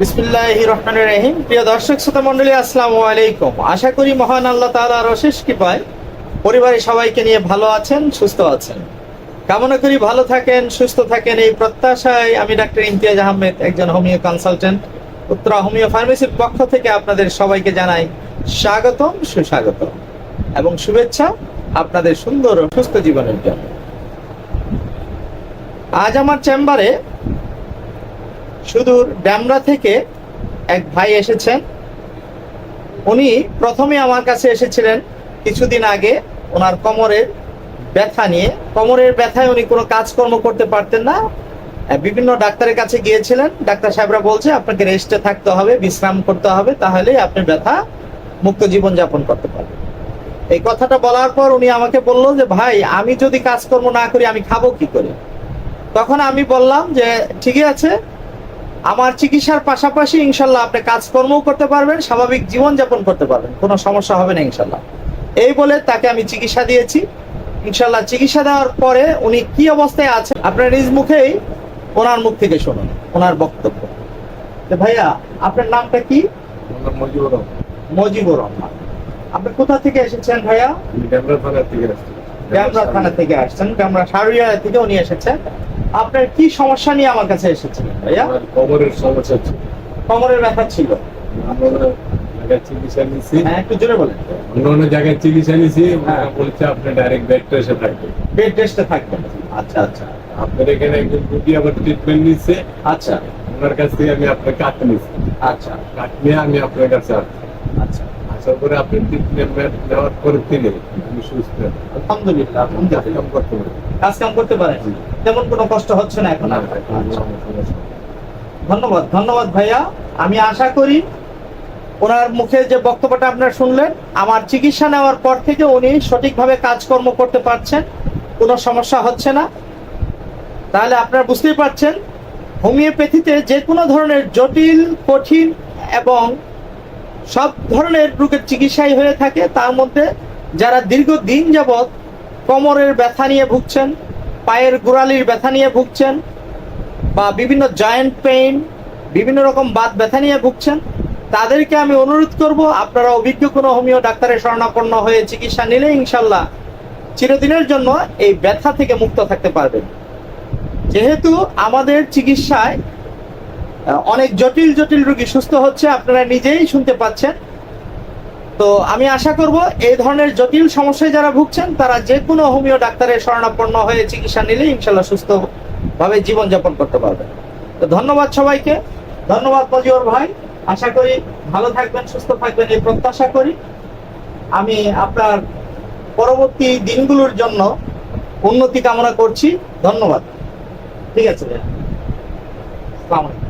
বিসমিল্লাহ রহমান রহিম। প্রিয় দর্শক শ্রোতা মন্ডলী আসসালামু আলাইকুম। আশা করি মহান আল্লাহ তাআলার অশেষ কৃপায় পরিবারের সবাইকে নিয়ে ভালো আছেন, সুস্থ আছেন। কামনা করি ভালো থাকেন, সুস্থ থাকেন এই প্রত্যাশায় আমি ডাক্তার ইমতিয়াজ আহমেদ, একজন হোমিও কনসালটেন্ট, উত্তরা হোমিও ফার্মেসির পক্ষ থেকে আপনাদের সবাইকে জানাই স্বাগতম, সুস্বাগতম এবং শুভেচ্ছা আপনাদের সুন্দর ও সুস্থ জীবনের জন্য। আজ আমার চেম্বারে সুদূর ড্যামরা থেকে এক ভাই এসেছেন। উনি প্রথমে আমার কাছে এসেছিলেন কিছুদিন আগে ওনার কোমরের ব্যথা নিয়ে। কোমরের ব্যথায় উনি কোনো কাজকর্ম করতে পারতেন না। বিভিন্ন ডাক্তারের কাছে গিয়েছিলেন। ডাক্তার সাহেবরা বলছে, আপনাকে রেস্টে থাকতে হবে, বিশ্রাম করতে হবে তাহলে আপনি ব্যথা মুক্ত জীবন যাপন করতে পারবেন। এই কথাটা বলার পর উনি আমাকে বলল যে, ভাই, আমি যদি কাজকর্ম না করি, আমি খাব কি করে? তখন আমি বললাম যে, ঠিকই আছে আমার চিকিৎসার পাশাপাশি ইনশাল্লাহ আপনি কাজকর্মও করতে পারবেন স্বাভাবিক জীবনযাপন করতে পারবেন। কোনো সমস্যা হবে না ইনশাল্লাহ। এই বলে তাকে আমি চিকিৎসা দিয়েছি। ইনশাল্লাহ চিকিৎসা দেওয়ার পরে উনি কি অবস্থায় আছেন আপনার নিজ মুখেই ওনার মুখ থেকে শুনুন ওনার বক্তব্য। ভাইয়া আপনার নামটা কি? মজিবুর রহমান। মজিবুর রহমান। আপনি কোথা থেকে এসেছেন ভাইয়া? থানা থেকে আসছি। ড্যামরা থানা থেকে আসছেন ড্যামরা সারুইয়া থেকে উনি এসেছেন। আপনার কি সমস্যা নিয়ে আমার কাছে এসেছিলেন ভাইয়া? কোমরের সমস্যা ছিল। কোমরের ব্যথা ছিল। চিকিৎসা নিছি হ্যাঁ একটু জোরে বলেন। অন্য অন্য জায়গায় চিকিৎসা নিছি। বলছে আপনি ডাইরেক্ট বেড রেস্টে থাকবেন। বেড রেস্টে থাকবেন। আচ্ছা আচ্ছা। আপনার এখানে একজন রুগী আবার ট্রিটমেন্ট নিচ্ছে আচ্ছা। ওনার কাছ থেকে আমি আপনার কাট নিছি আচ্ছা। কাট নিয়ে আমি আপনার কাছে আচ্ছা। আসার পরে আপনি ট্রিটমেন্ট নেওয়ার পরে থেকে আমি সুস্থ। আলহামদুলিল্লাহ আলহামদুলিল্লাহ। কাজ কাম করতে পারি কাজ কাম করতে পারেন। তেমন কোনো কষ্ট হচ্ছে না এখন। ধন্যবাদ ধন্যবাদ ভাইয়া আমি আশা করি ওনার মুখে যে বক্তব্যটা আপনারা শুনলেন, আমার চিকিৎসা নেওয়ার পর থেকে উনি সঠিকভাবে কাজকর্ম করতে পারছেন, কোনো সমস্যা হচ্ছে না তাহলে আপনারা বুঝতেই পারছেন, হোমিওপ্যাথিতে যে কোনো ধরনের জটিল, কঠিন এবং সব ধরনের রোগের চিকিৎসাই হয়ে থাকে, তার মধ্যে যারা দীর্ঘদিন যাবৎ কোমরের ব্যথা নিয়ে ভুগছেন পায়ের গোড়ালির ব্যথা নিয়ে ভুগছেন বা বিভিন্ন জয়েন্ট পেইন বিভিন্ন রকম বাত ব্যথা নিয়ে ভুগছেন, তাদেরকে আমি অনুরোধ করব, আপনারা অভিজ্ঞ কোনো হোমিও ডাক্তারের শরণাপন্ন হয়ে চিকিৎসা নিলে ইনশাল্লাহ চিরদিনের জন্য এই ব্যথা থেকে মুক্ত থাকতে পারবেন। যেহেতু আমাদের চিকিৎসায় অনেক জটিল জটিল রোগী সুস্থ হচ্ছে, আপনারা নিজেই শুনতে পাচ্ছেন তো আমি আশা করব এই ধরনের জটিল সমস্যায় যারা ভুগছেন, তারা যে কোনো হোমিও ডাক্তারের শরণাপন্ন হয়ে চিকিৎসা নিলে ইনশাল্লাহ সুস্থভাবে জীবনযাপন করতে পারবেন। তো ধন্যবাদ সবাইকে, ধন্যবাদ মজিবর ভাই। আশা করি ভালো থাকবেন, সুস্থ থাকবেন এই প্রত্যাশা করি। আমি আপনার পরবর্তী দিনগুলোর জন্য উন্নতি কামনা করছি। ধন্যবাদ। ঠিক আছে ভাইয়া। আসসালামু আলাইকুম।